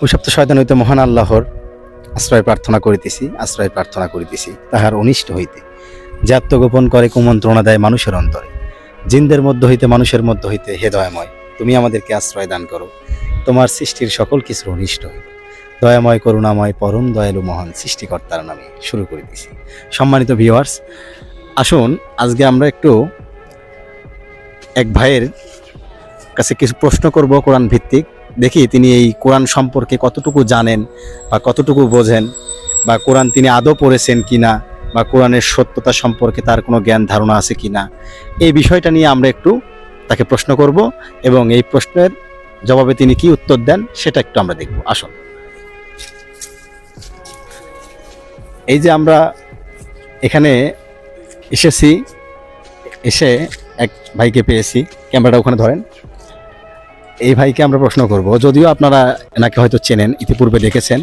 অভিশপ্ত শয়তান হইতে মহান আল্লাহর আশ্রয় প্রার্থনা করিতেছি, আশ্রয় প্রার্থনা করিতেছি, তাহার অনিষ্ট হইতে। যে আত্মগোপন করে কুমন্ত্রণা দেয় মানুষের অন্তরে। জিনদের মধ্য হইতে মানুষের মধ্য হইতে হে দয়াময়, তুমি আমাদেরকে আশ্রয় দান করো। তোমার সৃষ্টির সকল কিছুর অনিষ্ট হইতে দয়াময়, করুণাময়, পরম দয়ালু মহান সৃষ্টিকর্তার নামে শুরু করিতেছি। সম্মানিত ভিউয়ার্স আসুন, আজকে আমরা একটু এক ভাইয়ের কাছে কিছু প্রশ্ন করব কোরআন ভিত্তিক দেখি তিনি এই কোরআন সম্পর্কে কতটুকু জানেন বা কতটুকু বোঝেন বা কোরআন তিনি আদৌ পড়েছেন কিনা বা কোরআনের সত্যতা সম্পর্কে তার কোনো জ্ঞান, ধারণা আছে কিনা? এই বিষয়টা নিয়ে আমরা একটু তাকে প্রশ্ন করব এবং এই প্রশ্নের জবাবে তিনি কি উত্তর দেন সেটা একটু আমরা দেখব। আসুন। এই যে আমরা এখানে এসেছি, এসে এক ভাইকে পেয়েছি। ক্যামেরাটা ওখানে ধরেন। এই ভাইকে আমরা প্রশ্ন করব। যদিও আপনারা এনাকে হয়তো চেনেন, ইতিপূর্বে দেখেছেন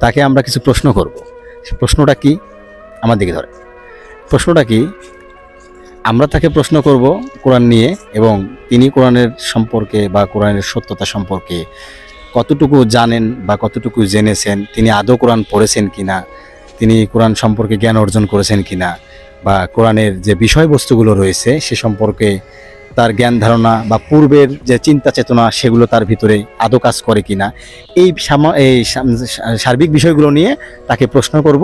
তাকে আমরা কিছু প্রশ্ন করব। প্রশ্নটা কি? আমার দিকে ধরে প্রশ্নটা কি? আমরা তাকে প্রশ্ন করব কোরআন নিয়ে এবং তিনি কোরআনের সম্পর্কে বা কোরআনের সত্যতা সম্পর্কে কতটুকু জানেন বা কতটুকু জেনেছেন, তিনি আদৌ কোরআন পড়েছেন কিনা তিনি কোরআন সম্পর্কে জ্ঞান অর্জন করেছেন কিনা বা কোরআনের যে বিষয়বস্তুগুলো রয়েছে সে সম্পর্কে তার জ্ঞান ধারণা বা পূর্বের যে চিন্তা চেতনা সেগুলো তার ভিতরে আদৌ কাজ করে কিনা। এই এই সার্বিক বিষয়গুলো নিয়ে তাকে প্রশ্ন করব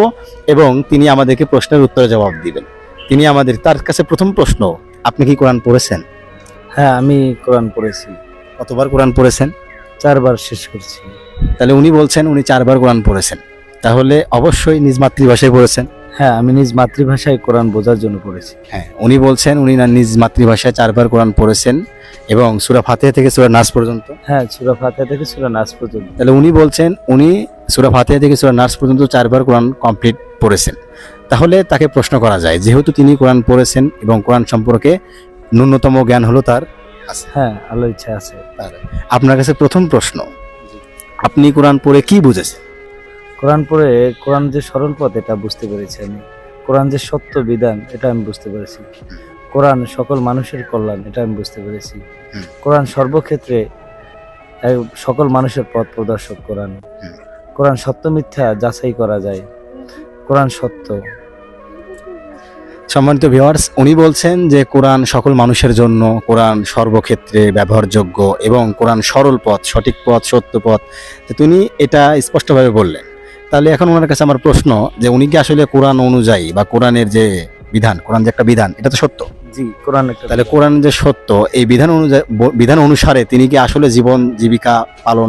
এবং তিনি আমাদেরকে প্রশ্নের উত্তরে জবাব দিবেন। তিনি আমাদের তার কাছে প্রথম প্রশ্ন আপনি কি কোরআন পড়েছেন? হ্যাঁ আমি কোরআন পড়েছি। কতবার কোরআন পড়েছেন? চারবার শেষ করছি। তাহলে উনি বলছেন উনি চারবার কোরআন পড়েছেন। তাহলে অবশ্যই নিজ মাতৃভাষায় পড়েছেন। হ্যাঁ আমি নিজ মাতৃভাষায় কোরআন বোঝার জন্য পড়েছি। হ্যাঁ উনি বলছেন উনি না নিজ মাতৃভাষায় চারবার কোরআন পড়েছেন এবং সুরা ফাতিহা থেকে সুরা নাস পর্যন্ত। হ্যাঁ সুরা ফাতিহা থেকে সুরা নাচ পর্যন্ত। তাহলে উনি বলছেন উনি সুরা ফাতিহা থেকে সুরা নাস পর্যন্ত চারবার কোরআন কমপ্লিট পড়েছেন। তাহলে তাকে প্রশ্ন করা যায় যেহেতু তিনি কোরআন পড়েছেন এবং কোরআন সম্পর্কে ন্যূনতম জ্ঞান হলো তার আছে। হ্যাঁ আল্লাহর ইচ্ছা আছে। আপনার কাছে প্রথম প্রশ্ন আপনি কোরআন পড়ে কি বুঝেছেন? কোরআন পড়ে, কোরআন যে সরল পথ, এটা বুঝতে পেরেছি আমি। কোরআন যে সত্য বিধান, এটা আমি বুঝতে পেরেছি। কোরআন সকল মানুষের কল্যাণ, এটা আমি বুঝতে পেরেছি। কোরআন সর্বক্ষেত্রে সকল মানুষের পথ প্রদর্শক কোরআন। কোরআন সত্য মিথ্যা যাচাই করা যায়। কোরআন সত্য। সম্মানিত ভিউয়ার্স, উনি বলছেন যে কোরআন সকল মানুষের জন্য কোরআন সর্বক্ষেত্রে ব্যবহারযোগ্য এবং কোরআন সরল পথ, সঠিক পথ, সত্য পথ। তিনি এটা স্পষ্টভাবে বললেন। তাহলে এখন ওনার কাছে আমার প্রশ্ন যে উনি কি আসলে কোরআন অনুযায়ী বা কোরআনের যে বিধান কোরআন যে একটা বিধান এটা তো সত্য? জি কোরআন একটা তাহলে কোরআন যে সত্য এই বিধান অনুযায়ী বিধান অনুসারে তিনি কি আসলে জীবন জীবিকা পালন